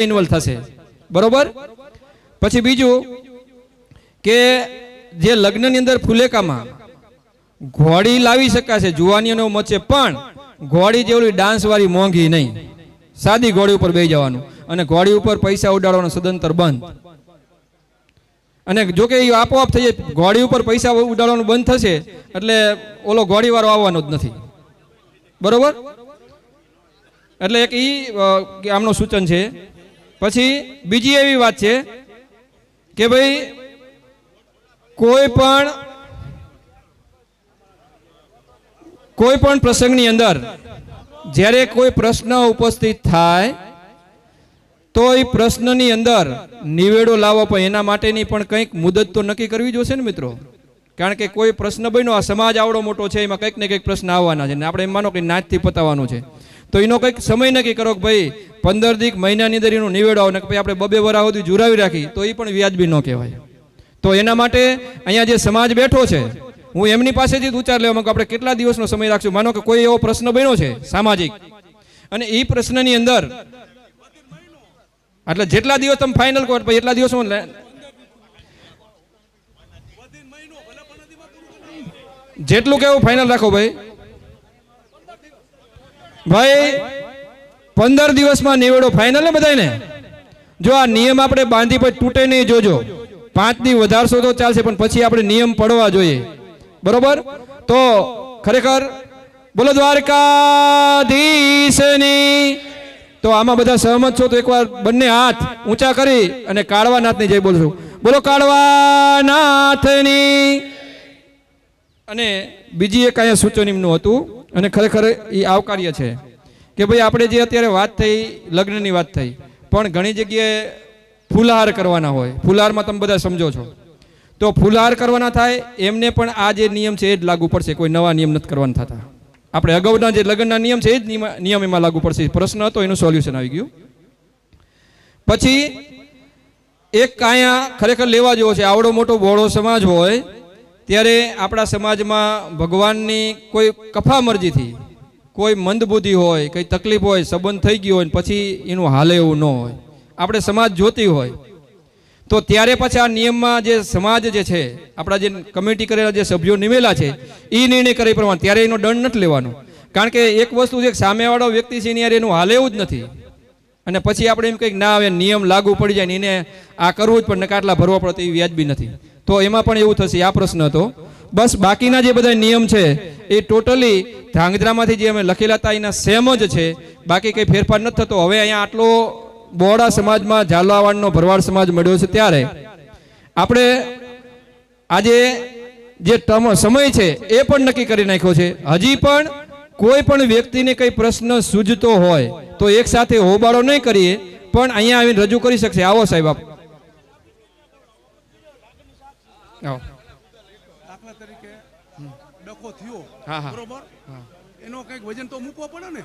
Involve થશે. બરોબર? પછી બીજું કે જે લગ્નની અંદર ફુલેકામાં ઘોડી લાવી શકાશે જુવાનીઓનો મચે પણ ઘોડી ડાન્સ વાળી મોંઘી નહીં. સાદી ઘોડી ઉપર બેસી જવાનું. અને ઘોડી ઉપર પૈસા ઉડાડવાનો સદંતર બંધ. અને જો કે એ આપોઆપ થઈ જાય. ઘોડી ઉપર પૈસા ઉડાડવાનું બંધ થશે એટલે ઓલો ઘોડીવાળો આવવાનો જ નથી. બરોબર? એટલે એક અ, આમનું સૂચન છે પછી બીજી એવી વાત છે કે ભાઈ, કોઈ પણ કોઈ પણ પ્રસંગની અંદર જ્યારે કોઈ પ્રશ્ન ઉપસ્થિત થાય, તો એ પ્રશ્નની અંદર નિવેડો લાવવો પણ એના માટેની પણ કંઈક મુદત તો નક્કી કરવી જોશે ને મિત્રો? કારણ કે કોઈ પ્રશ્ન બન્યો, આ સમાજ આવડો મોટો છે, એમાં કંઈક ને કંઈક પ્રશ્ન આવવાના છે, ને આપણે એમ માનો કે નાચથી પતાવવાનું છે. તો એનો કંઈક સમય નક્કી કરો કે ભાઈ પંદર દીક મહિનાની અંદર એનું નિવેડો આવે ને કે આપણે બબે વરા સુધી જુરાવી રાખી, તો એ પણ વ્યાજબી ન કહેવાય. તો એના માટે અહીંયા જે સમાજ બેઠો છે, હું એમની પાસેથી જ ઉચ્ચાર લેવા માંગુ આપણે કેટલા દિવસનો સમય રાખશું? માનો કે કોઈ એવો પ્રશ્ન બન્યો છે, સામાજિક. અને એ પ્રશ્નની અંદર એટલે જેટલા દિવસ તમે ફાઇનલ કહો પછી એટલા દિવસ જેટલું કેવું ફાઇનલ રાખો ભાઈ. ભાઈ પંદર દિવસમાં નિવેડો ફાઇનલ ને બધાને જો આ નિયમ આપણે બાંધી પછી તૂટે નહીં, જોજો. પાંચ દી વધારશો તો ચાલશે, પણ પછી આપણે નિયમ પડવા જોઈએ. બરોબર? તો ખરેખર બોલો દ્વારકાધીશની તો આમાં બધા સહમત છો તો એકવાર બંને હાથ ઊંચા કરી અને કાળવાનાથની જય બોલશું બોલો કાળવાનાથની. અને બીજી એક અહીંયા સૂચન હતું અને ખરેખર એ આવકાર્ય છે. કે ભાઈ, આપણે જે અત્યારે વાત થઈ, લગ્નની વાત થઈ, પણ ઘણી જગ્યાએ ફૂલહાર કરવાના હોય. ફૂલહારમાં તમે બધા સમજો છો. તો ફૂલહાર કરવાના થાય, એમને પણ આ જે નિયમ છે એ જ લાગુ પડશે. કોઈ નવા નિયમ નથી કરવાના થતા. આપણે અગાઉના જે લગ્નના નિયમ છે એ જ નિયમ- એમાં લાગુ પડશે. પ્રશ્ન હતો, એનું સોલ્યુશન આવી ગયું. પછી, એક કાયા ખરેખર લેવા જેવો છે. આવડો મોટો બહોળો સમાજ હોય, ત્યારે આપણા સમાજમાં ભગવાનની કોઈ કફા મરજીથી કોઈ મંદબુદ્ધિ હોય, કંઈ તકલીફ હોય, સંબંધ થઈ ગયો હોય પછી એનું હાલે એવું ન હોય. આપણે સમાજ જોતી હોય. તો ત્યારે પછી આ નિયમમાં જે સમાજ જે છે, આપણા જે કમિટી કરેલા જે સભ્યો નિમેલા છે એ નિર્ણય કરે પ્રમાણે ત્યારે એનો દંડ નથી લેવાનો. કારણ કે એક વસ્તુ છે સામેવાળો વ્યક્તિ છે એની એનું હાલે એવું જ નથી. અને પછી આપણે એમ કંઈક ના આવે, નિયમ લાગુ પડી જાય ને એને આ કરવું જ પણ નકાટલા ભરવા પડે એ વ્યાજબી નથી. તો એમાં પણ એવું થશે, આ પ્રશ્ન હતો. બસ બાકીના જે બધા નિયમ છે, એ ટોટલી ધાંગધ્રામાંથી જે અમે લખેલા હતા, એના સેમ જ છે. બાકી કંઈ ફેરફાર નથી થતો. હવે અહીંયા આટલો બોડા સમાજમાં ઝાલાવાડનો ભરવાડ સમાજ મળ્યો છે ત્યારે. આપણે આજે જે ટર્મ સમય છે, એ પણ નક્કી કરી નાખ્યો છે. હજી પણ કોઈ પણ વ્યક્તિને કંઈ પ્રશ્ન સૂઝતો હોય, તો એક સાથે હોબાળો નહીં કરીએ, પણ અહીંયા આવીને રજૂ કરી શકશે. આવો સાહેબ આપ. ડખો થયો. બરોબર? એનો કંઈક વજન તો મૂકવો પડે ને?